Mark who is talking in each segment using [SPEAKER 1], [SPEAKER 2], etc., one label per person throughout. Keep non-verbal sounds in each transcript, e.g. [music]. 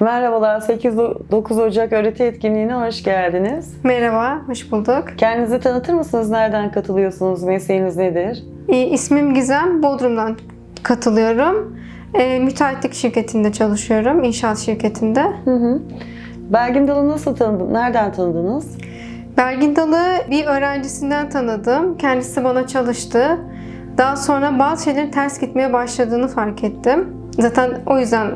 [SPEAKER 1] Merhabalar, 8-9 Ocak öğreti etkinliğine hoş geldiniz.
[SPEAKER 2] Merhaba, hoş bulduk.
[SPEAKER 1] Kendinizi tanıtır mısınız? Nereden katılıyorsunuz? Mesleğiniz nedir?
[SPEAKER 2] İsmim Gizem, Bodrum'dan katılıyorum. Ee, müteahhitlik şirketinde çalışıyorum, inşaat şirketinde.
[SPEAKER 1] Hı hı. Belgin Dalı nasıl tanıdınız? Nereden tanıdınız?
[SPEAKER 2] Belgin Dalı bir öğrencisinden tanıdım. Kendisi bana çalıştı. Daha sonra bazı şeylerin ters gitmeye başladığını fark ettim. Zaten o yüzden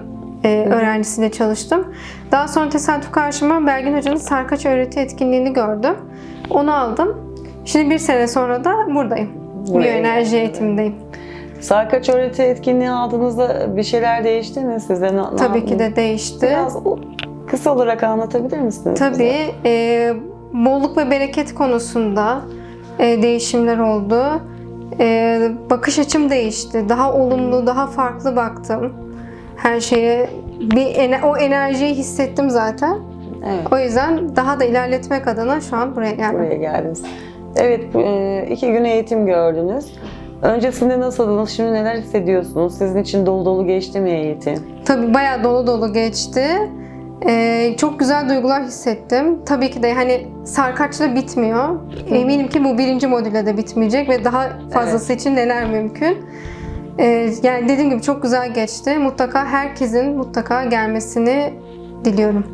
[SPEAKER 2] e, öğrencisiyle çalıştım. Daha sonra tesadüf karşıma Belgin Hoca'nın sarkaç öğreti etkinliğini gördüm. Onu aldım. Şimdi bir sene sonra da buradayım. Biyoenerji eğitimindeyim.
[SPEAKER 1] Sarkaç öğreti etkinliği aldığınızda bir şeyler değişti mi size? Ne-
[SPEAKER 2] Tabii ki de değişti.
[SPEAKER 1] Biraz kısa olarak anlatabilir misiniz? bize?
[SPEAKER 2] Tabii e, bolluk ve bereket konusunda e, değişimler oldu. E, bakış açım değişti. Daha olumlu, daha farklı baktım her şeye. Bir ene- o enerjiyi hissettim zaten.
[SPEAKER 1] Evet.
[SPEAKER 2] O yüzden daha da ilerletmek adına şu an buraya geldim.
[SPEAKER 1] Buraya geldiniz. Evet, e, iki gün eğitim gördünüz. Öncesinde nasıldınız? Şimdi neler hissediyorsunuz? Sizin için dolu dolu geçti mi eğitim?
[SPEAKER 2] Tabii bayağı dolu dolu geçti. Ee, çok güzel duygular hissettim. Tabii ki de hani sarkaçla bitmiyor. Eminim ki bu birinci modülle de bitmeyecek ve daha fazlası için neler mümkün. Ee, yani dediğim gibi çok güzel geçti. Mutlaka herkesin mutlaka gelmesini diliyorum.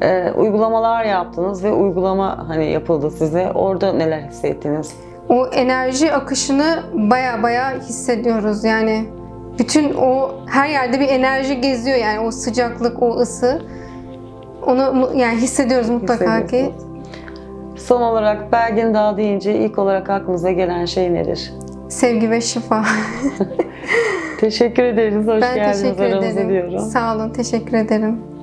[SPEAKER 1] E, uygulamalar yaptınız ve uygulama hani yapıldı size. Orada neler hissettiniz?
[SPEAKER 2] O enerji akışını baya baya hissediyoruz. Yani bütün o her yerde bir enerji geziyor yani o sıcaklık, o ısı. Onu yani hissediyoruz mutlaka ki.
[SPEAKER 1] Son olarak Belgin Dağı deyince ilk olarak aklınıza gelen şey nedir?
[SPEAKER 2] Sevgi ve şifa. [laughs]
[SPEAKER 1] Teşekkür ederiz. Hoş
[SPEAKER 2] ben
[SPEAKER 1] geldiniz
[SPEAKER 2] teşekkür ederim.
[SPEAKER 1] diyorum.
[SPEAKER 2] Sağ olun, teşekkür ederim.